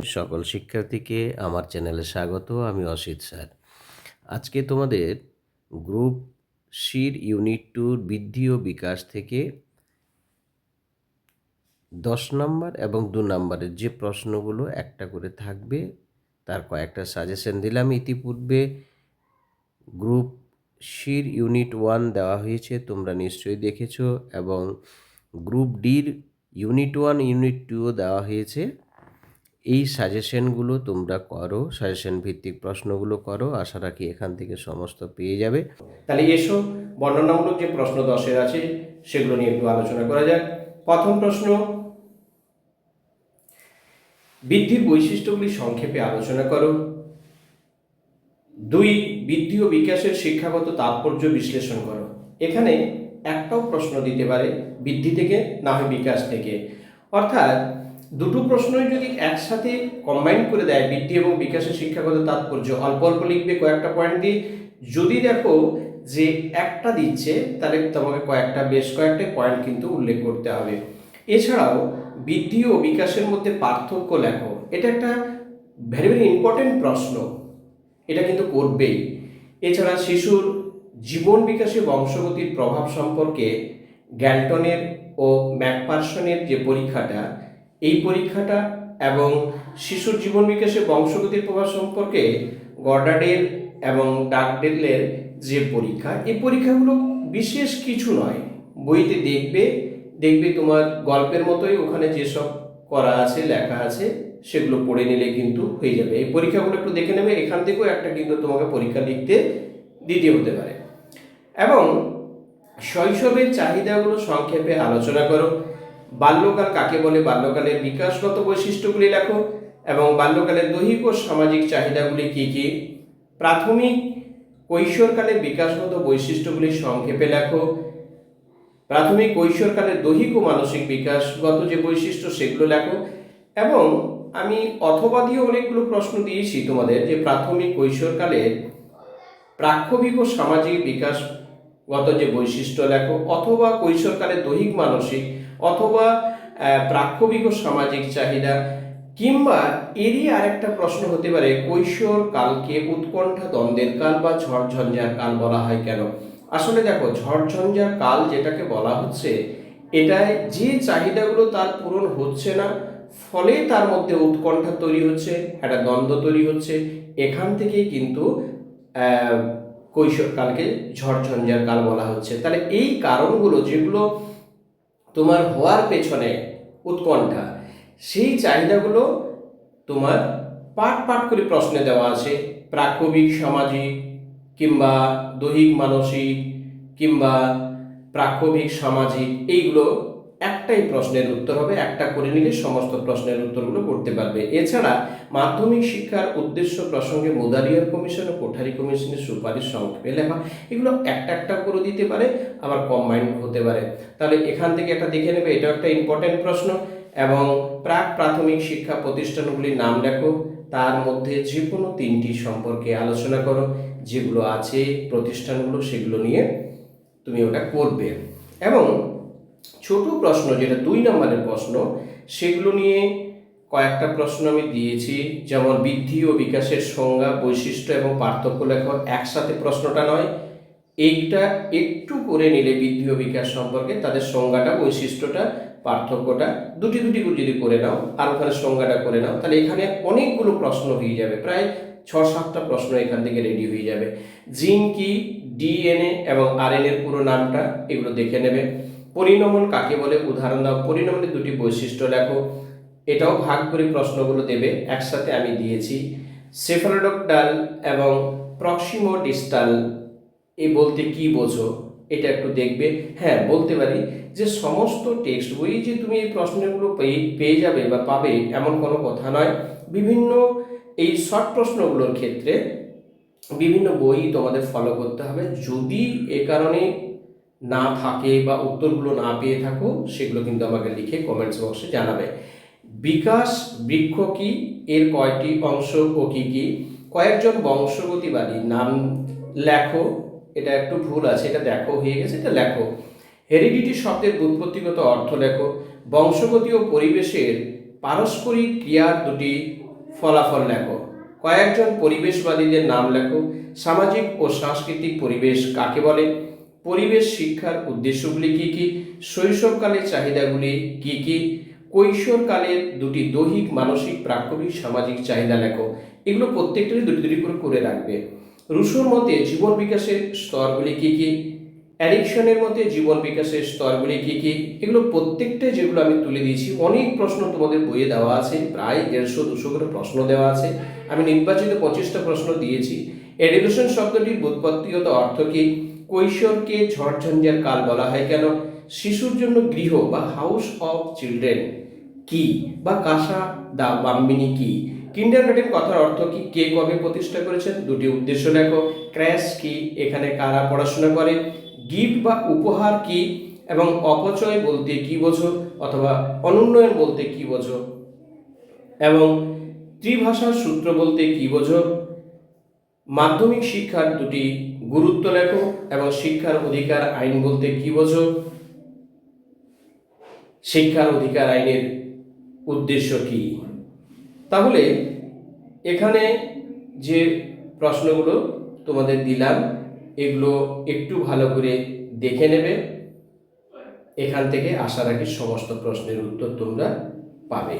সকল শিক্ষার্থীকে আমার চ্যানেলে স্বাগত, আমি অসিত স্যার। আজকে তোমাদের গ্রুপ সির ইউনিট টুর বৃদ্ধি ও বিকাশ থেকে দশ নম্বর এবং দু নম্বরের যে প্রশ্নগুলো একটা করে থাকবে, তার কয়েকটা সাজেশন দিলাম ইতিপূর্বে। গ্রুপ সির ইউনিট ওয়ান দেওয়া হয়েছে, তোমরা নিশ্চয়ই দেখেছ, এবং গ্রুপ ডির ইউনিট ওয়ান, ইউনিট টুও দেওয়া হয়েছে। এই সাজেশনগুলো তোমরা করো সাজেশন ভিত্তিক প্রশ্নগুলো করো, আশা রাখি এখান থেকে সমস্ত পেয়ে যাবে। তাহলে এসো, বর্ণনামূলক যে প্রশ্ন দশের আছে, সেগুলো নিয়ে একটু আলোচনা করা যাক। প্রথম প্রশ্ন, বৃদ্ধির বৈশিষ্ট্যগুলি সংক্ষেপে আলোচনা করো। দুই, বৃদ্ধি ও বিকাশের শিক্ষাগত তাৎপর্য বিশ্লেষণ করো। এখানে একটাও প্রশ্ন দিতে পারে বৃদ্ধি থেকে, না হয় বিকাশ থেকে। অর্থাৎ দুটো প্রশ্নই যদি একসাথে কম্বাইন করে দেয় বৃদ্ধি এবং বিকাশের শিক্ষাগত তাৎপর্য, অল্প অল্প লিখবে কয়েকটা পয়েন্ট দিয়ে, যদি দেখো যে একটা দিচ্ছে, তাহলে তোমাকে কয়েকটা বেশ কয়েকটা পয়েন্ট কিন্তু উল্লেখ করতে হবে। এছাড়াও বৃদ্ধি ও বিকাশের মধ্যে পার্থক্য লেখো। এটা একটা ভেরি ভেরি ইম্পর্টেন্ট প্রশ্ন। এটা কিন্তু করবেই। এছাড়া শিশুর জীবন বিকাশে বংশগতির প্রভাব সম্পর্কে গ্যালটনের ও ম্যাকপার্সনের যে পরীক্ষাটা এই পরীক্ষাটা এবং শিশুর জীবন বিকাশে বংশগতির প্রভাব সম্পর্কে গর্ডাডের এবং ডাকডেলের যে পরীক্ষা, এই পরীক্ষাগুলো বিশেষ কিছু নয়। বইতে দেখবে দেখবে তোমার গল্পের মতোই ওখানে যেসব করা আছে, লেখা আছে, সেগুলো পড়ে নিলে কিন্তু হয়ে যাবে। এই পরীক্ষাগুলো একটু দেখে নেবে, এখান থেকেও একটা কিন্তু তোমাকে পরীক্ষা লিখতে দিতে হতে পারে। এবং শৈশবের চাহিদাগুলো সংক্ষেপে আলোচনা করো। বাল্যকাল কাকে বলে? বাল্যকালের বিকাশগত বৈশিষ্ট্যগুলি লেখো এবং বাল্যকালের দৈহিক ও সামাজিক চাহিদাগুলি কী কী? প্রাথমিক কৈশোরকালের বিকাশগত বৈশিষ্ট্যগুলি সংক্ষেপে লেখো। প্রাথমিক কৈশোরকালের দৈহিক ও মানসিক বিকাশগত যে বৈশিষ্ট্য সেগুলো লেখো এবং আমি অথবা দিয়ে অনেকগুলো প্রশ্ন দিয়েছি তোমাদের যে প্রাথমিক কৈশোরকালের প্রাক্ষবিক ও সামাজিক বিকাশগত যে বৈশিষ্ট্য লেখো অথবা কৈশোরকালের দৈহিক মানসিক অথবা প্রাক্ষবিক ও সামাজিক চাহিদা, কিংবা এরই আরেকটা প্রশ্ন হতে পারে, কৈশোর কালকে উৎকণ্ঠা দ্বন্দ্বের কাল বা ঝড়ঝঞ্ঝার কাল বলা হয় কেন? আসলে দেখো, ঝড়ঝঞ্ঝার কাল যেটাকে বলা হচ্ছে, এটায় যে চাহিদাগুলো তার পূরণ হচ্ছে না, ফলে তার মধ্যে উৎকণ্ঠা তৈরি হচ্ছে, একটা দ্বন্দ্ব তৈরি হচ্ছে, এখান থেকেই কিন্তু কৈশোরকালকে ঝড়ঝঞ্ঝার কাল বলা হচ্ছে। তাহলে এই কারণগুলো যেগুলো তোমার হওয়ার পেছনে উৎকণ্ঠা। সেই চাহিদাগুলো তোমার পাট পাট করে প্রশ্নে দেওয়া আছে। প্রাক্ষবিক সামাজিক কিংবা দৈহিক, মানসিক কিংবা প্রাক্ষবিক সামাজিক, এইগুলো একটাই প্রশ্নের উত্তর হবে, একটা করে নিলে সমস্ত প্রশ্নের উত্তরগুলো করতে পারবে। এছাড়া মাধ্যমিক শিক্ষার উদ্দেশ্য প্রসঙ্গে মোদারিয়ার কমিশন ও কোঠারি কমিশনের সুপারিশ সংক্ষেপে লেখা এগুলো একটা একটা করে দিতে পারে, আবার কম্বাইন্ড হতে পারে। তাহলে এখান থেকে একটা দেখে নেবে, এটাও একটা ইম্পর্টেন্ট প্রশ্ন। এবং প্রাক প্রাথমিক শিক্ষা প্রতিষ্ঠানগুলির নাম লেখো, তার মধ্যে যে কোনো তিনটি সম্পর্কে আলোচনা করো, যেগুলো আছে, প্রতিষ্ঠানগুলো, সেগুলো নিয়ে তুমি ওটা করবে। এবং ছোট প্রশ্ন, যেটা দুই নম্বরের প্রশ্ন, সেগুলো নিয়ে কয়েকটা প্রশ্ন আমি দিয়েছি। যেমন, বৃদ্ধি ও বিকাশের সংজ্ঞা, বৈশিষ্ট্য এবং পার্থক্য লেখো, একসাথে প্রশ্নটা নয়। এইটা একটু করে নিলে বৃদ্ধি ও বিকাশ সম্পর্কে তাদের সংজ্ঞাটা, বৈশিষ্ট্যটা, পার্থক্যটা, দুটি দুটি করে যদি করে নাও, আর ওখানে সংজ্ঞাটা করে নাও, তাহলে এখানে অনেকগুলো প্রশ্ন হয়ে যাবে। প্রায় ছ সাতটা প্রশ্ন এখান থেকে রেডি হয়ে যাবে। জিন কি ডিএনএ এবং আরএনএ এর পুরো নামটা এগুলো দেখে নেবে। পরিণমন কাকে বলে? উদাহরণ দাও। পরিণমনের দুটি বৈশিষ্ট্য লেখো। এটাও ভাগ করে প্রশ্নগুলো দেবে। একসাথে আমি দিয়েছি। সেফালোডক্টাল এবং প্রক্সিমো ডিস্টাল এ বলতে কি বোঝো? এটা একটু দেখবে। হ্যাঁ বলতে পারি যে সমস্ত টেক্সট বই যে তুমি এই প্রশ্নগুলো পেয়ে পেয়ে যাবে বা পাবে এমন কোনো কথা নয়। বিভিন্ন এই শর্ট প্রশ্নগুলোর ক্ষেত্রে বিভিন্ন বই তোমাদের ফলো করতে হবে। যদি এ কারণে না থাকে বা উত্তরগুলো না পেয়ে থাকো, সেগুলো কিন্তু আমাকে লিখে কমেন্টস বক্সে জানাবে। বিকাশ, বৃক্ষ কি? এর কয়টি অংশ ও কি কি? কয়েকজন বংশগতিবাদী নাম লেখো। এটা একটু ভুল আছে, এটা দেখো হয়ে গেছে, এটা লেখো। হেরিডিটি শব্দের উৎপত্তিগত অর্থ লেখো। বংশগতি ও পরিবেশের পারস্পরিক ক্রিয়ার দুটি ফলাফল লেখো। কয়েকজন পরিবেশবাদীদের নাম লেখো। সামাজিক ও সাংস্কৃতিক পরিবেশ কাকে বলে? পরিবেশ শিক্ষার উদ্দেশ্যগুলি কি কি? শৈশবকালের চাহিদাগুলি কি কি? কৈশোরকালের দুটি দৈহিক, মানসিক প্রাক্ষবিক সামাজিক চাহিদা লেখো। এগুলো প্রত্যেকটারই দুটি দুটি করে করে রাখবে। রুশোর মতে জীবন বিকাশের স্তরগুলি কি কি? অ্যাডিকশনের মতে জীবন বিকাশের স্তরগুলি কি কি? এগুলো প্রত্যেকটা যেগুলো আমি তুলে দিয়েছি, অনেক প্রশ্ন তোমাদের বইয়ে দেওয়া আছে, প্রায় দেড়শো, দুশো করে প্রশ্ন দেওয়া আছে। আমি নির্বাচিত পঁচিশটা প্রশ্ন দিয়েছি। এডুকেশন শব্দটির বুৎপত্তিগত অর্থ কি? কৈশোরকে ঝড়ঝঞ্ঝার কাল বলা হয় কেন? শিশুর জন্য গৃহ বা হাউস অফ চিলড্রেন কি বা কাসা দা বাম্বিনী কি? কিন্ডার গার্ডেন কথার অর্থ কি? কে কবে প্রতিষ্ঠা করেছেন? দুটি উদ্দেশ্য লেখো ক্র্যাশ কি? এখানে কারা পড়াশোনা করে? গিফট বা উপহার কি? এবং অপচয় বলতে কি বোঝো? অথবা অনুন্নয়ন বলতে কি বোঝো? এবং ত্রিভাষার সূত্র বলতে কি বোঝো? মাধ্যমিক শিক্ষার দুটি গুরুত্ব লেখো এবং শিক্ষার অধিকার আইন বলতে কি বোঝো? শিক্ষার অধিকার আইনের উদ্দেশ্য কি? তাহলে এখানে যে প্রশ্নগুলো তোমাদের দিলাম, এগুলো একটু ভালো করে দেখে নেবে। এখান থেকে আশা রাখি সমস্ত প্রশ্নের উত্তর তোমরা পাবে।